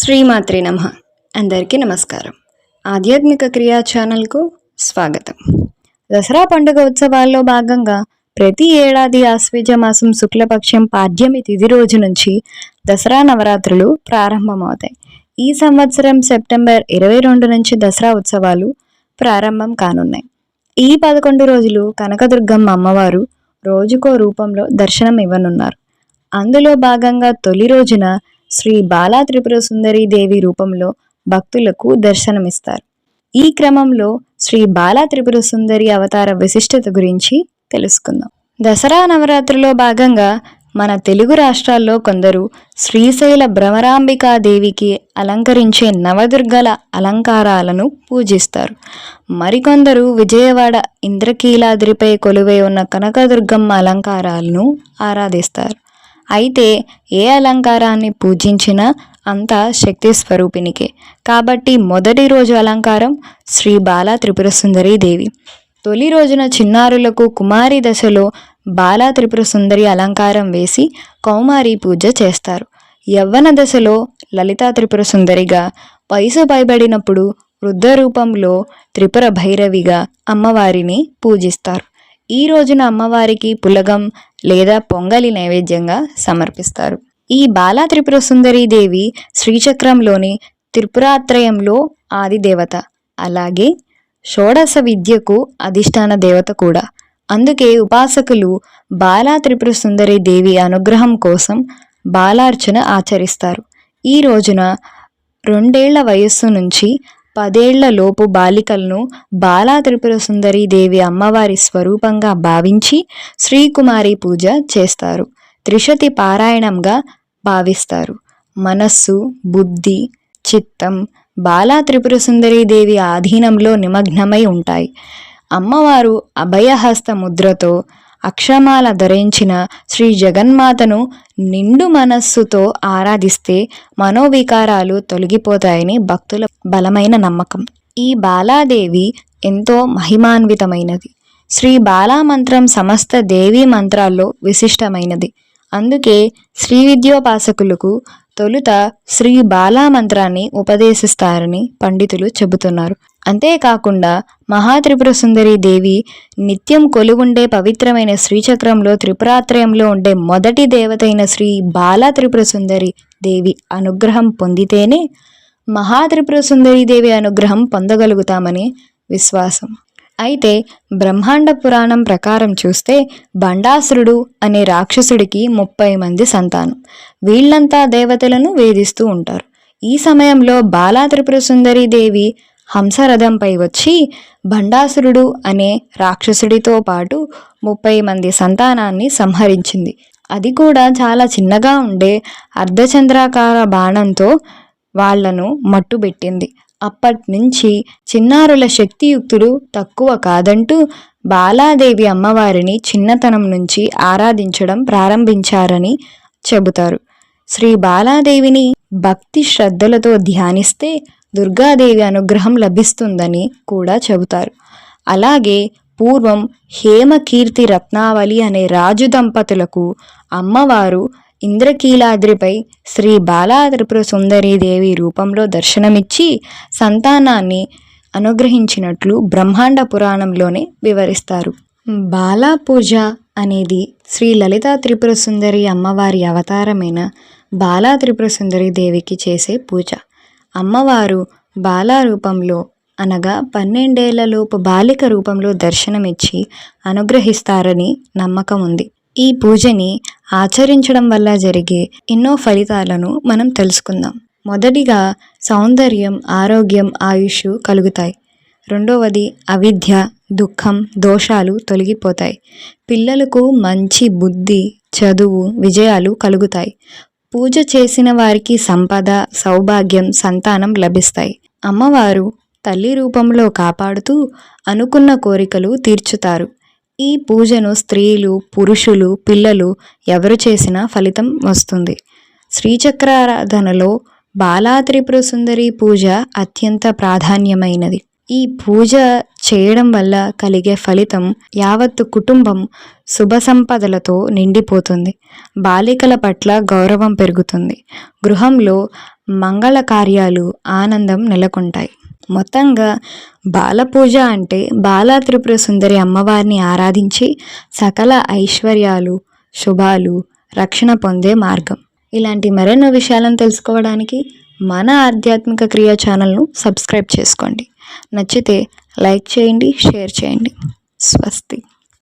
శ్రీమాత్రి నమ. అందరికీ నమస్కారం. ఆధ్యాత్మిక క్రియా ఛానల్కు స్వాగతం. దసరా పండుగ ఉత్సవాల్లో భాగంగా ప్రతి ఏడాది ఆశ్వేజ మాసం శుక్లపక్షం పాడ్యమి తిథి రోజు నుంచి దసరా నవరాత్రులు ప్రారంభమవుతాయి. ఈ సంవత్సరం సెప్టెంబర్ ఇరవై రెండు నుంచి దసరా ఉత్సవాలు ప్రారంభం కానున్నాయి. ఈ పదకొండు రోజులు కనకదుర్గమ్మ అమ్మవారు రోజుకో రూపంలో దర్శనం ఇవ్వనున్నారు అందులో భాగంగా తొలి రోజున శ్రీ బాలా త్రిపుర సుందరి దేవి రూపంలో భక్తులకు దర్శనమిస్తారు. ఈ క్రమంలో శ్రీ బాలా త్రిపుర సుందరి అవతార విశిష్టత గురించి తెలుసుకుందాం. దసరా నవరాత్రిలో భాగంగా మన తెలుగు రాష్ట్రాల్లో కొందరు శ్రీశైల భ్రమరాంబికాదేవికి అలంకరించే నవదుర్గల అలంకారాలను పూజిస్తారు. మరికొందరు విజయవాడ ఇంద్రకీలాద్రిపై కొలువై ఉన్న కనకదుర్గమ్మ అలంకారాలను ఆరాధిస్తారు. అయితే ఏ అలంకారాన్ని పూజించినా అంతా శక్తి స్వరూపినికే కాబట్టి మొదటి రోజు అలంకారం శ్రీ బాలా త్రిపుర సుందరి దేవి. తొలి రోజున చిన్నారులకు కుమారి దశలో బాలా త్రిపుర సుందరి అలంకారం వేసి కౌమారి పూజ చేస్తారు. యవ్వన దశలో లలితా త్రిపుర సుందరిగా వయసు పైబడినప్పుడు వృద్ధ రూపంలో త్రిపుర భైరవిగా అమ్మవారిని పూజిస్తారు. ఈ రోజున అమ్మవారికి పులగం లేదా పొంగలి నైవేద్యంగా సమర్పిస్తారు. ఈ బాలా త్రిపుర దేవి శ్రీచక్రంలోని త్రిపురాత్రయంలో ఆది దేవత. అలాగే షోడశ విద్యకు అధిష్టాన దేవత కూడా. అందుకే ఉపాసకులు బాలా త్రిపుర సుందరి దేవి అనుగ్రహం కోసం బాలార్చన ఆచరిస్తారు. ఈ రోజున రెండేళ్ళ వయస్సు నుంచి పదేళ్ళలోపు బాలికలను బాలా త్రిపుర సుందరి దేవి అమ్మవారి స్వరూపంగా భావించి శ్రీకుమారి పూజ చేస్తారు. త్రిశతి పారాయణంగా భావిస్తారు. మనస్సు బుద్ధి చిత్తం బాలా త్రిపుర సుందరి దేవి ఆధీనంలో నిమగ్నమై ఉంటాయి. అమ్మవారు అభయహస్త ముద్రతో అక్షమాల ధరించిన శ్రీ జగన్మాతను నిండు మనస్సుతో ఆరాధిస్తే మనోవికారాలు తొలగిపోతాయని భక్తుల బలమైన నమ్మకం. ఈ బాలాదేవి ఎంతో మహిమాన్వితమైనది. శ్రీ బాలా మంత్రం సమస్త దేవీ మంత్రాల్లో విశిష్టమైనది. అందుకే శ్రీ విద్యోపాసకులకు తొలుత శ్రీ బాలా మంత్రాన్ని ఉపదేశిస్తారని పండితులు చెబుతున్నారు. అంతేకాకుండా మహాత్రిపుర సుందరి దేవి నిత్యం కొలువుండే పవిత్రమైన శ్రీచక్రంలో త్రిపురాత్రయంలో ఉండే మొదటి దేవతైన శ్రీ బాలా త్రిపుర సుందరి దేవి అనుగ్రహం పొందితేనే మహాత్రిపుర సుందరి దేవి అనుగ్రహం పొందగలుగుతామని విశ్వాసం. అయితే బ్రహ్మాండ పురాణం ప్రకారం చూస్తే బండాసురుడు అనే రాక్షసుడికి ముప్పై మంది సంతానం. వీళ్ళంతా దేవతలను వేధిస్తూ ఉంటారు. ఈ సమయంలో బాలా త్రిపుర సుందరి దేవి హంసరథంపై వచ్చి భండాసురుడు అనే రాక్షసుడితో పాటు ముప్పై మంది సంతానాన్ని సంహరించింది. అది కూడా చాలా చిన్నగా ఉండే అర్ధచంద్రాకార బాణంతో వాళ్ళను మట్టుబెట్టింది. అప్పటి నుంచి చిన్నారుల శక్తియుక్తులు తక్కువ కాదంటూ బాలాదేవి అమ్మవారిని చిన్నతనం నుంచి ఆరాధించడం ప్రారంభించారని చెబుతారు. శ్రీ బాలాదేవిని భక్తి శ్రద్ధలతో ధ్యానిస్తే దుర్గాదేవి అనుగ్రహం లభిస్తుందని కూడా చెబుతారు. అలాగే పూర్వం హేమకీర్తి రత్నావళి అనే రాజు దంపతులకు అమ్మవారు ఇంద్రకీలాద్రిపై శ్రీ బాలా త్రిపుర సుందరీదేవి రూపంలో దర్శనమిచ్చి సంతానాన్ని అనుగ్రహించినట్లు బ్రహ్మాండ పురాణంలోనే వివరిస్తారు. బాలా పూజ అనేది శ్రీ లలితా త్రిపుర సుందరి అమ్మవారి అవతారమైన బాలా త్రిపుర సుందరి దేవికి చేసే పూజ. అమ్మవారు బాలారూపంలో అనగా పన్నెండేళ్ళలోపు బాలిక రూపంలో దర్శనమిచ్చి అనుగ్రహిస్తారని నమ్మకం ఉంది. ఈ పూజని ఆచరించడం వల్ల జరిగే ఎన్నో ఫలితాలను మనం తెలుసుకుందాం. మొదటిగా సౌందర్యం ఆరోగ్యం ఆయుష్ కలుగుతాయి. రెండవది అవిద్య దుఃఖం దోషాలు తొలగిపోతాయి. పిల్లలకు మంచి బుద్ధి చదువు విజయాలు కలుగుతాయి. పూజ చేసిన వారికి సంపద సౌభాగ్యం సంతానం లభిస్తాయి. అమ్మవారు తల్లి రూపంలో కాపాడుతూ అనుకున్న కోరికలు తీర్చుతారు. ఈ పూజను స్త్రీలు పురుషులు పిల్లలు ఎవరు చేసినా ఫలితం వస్తుంది. శ్రీచక్రారాధనలో బాలా త్రిపుర సుందరి పూజ అత్యంత ప్రాధాన్యమైనది. ఈ పూజ చేయడం వల్ల కలిగే ఫలితం యావత్తు కుటుంబం శుభ సంపదలతో నిండిపోతుంది. బాలికల పట్ల గౌరవం పెరుగుతుంది. గృహంలో మంగళ కార్యాలు ఆనందం నెలకొంటాయి. మొత్తంగా బాలపూజ అంటే బాలా త్రిపుర సుందరి అమ్మవారిని ఆరాధించి సకల ఐశ్వర్యాలు శుభాలు రక్షణ పొందే మార్గం. ఇలాంటి మరెన్నో విషయాలను తెలుసుకోవడానికి మన ఆధ్యాత్మిక క్రియా ఛానల్ను సబ్స్క్రైబ్ చేసుకోండి. నచ్చితే లైక్ చేయండి షేర్ చేయండి. స్వస్తి.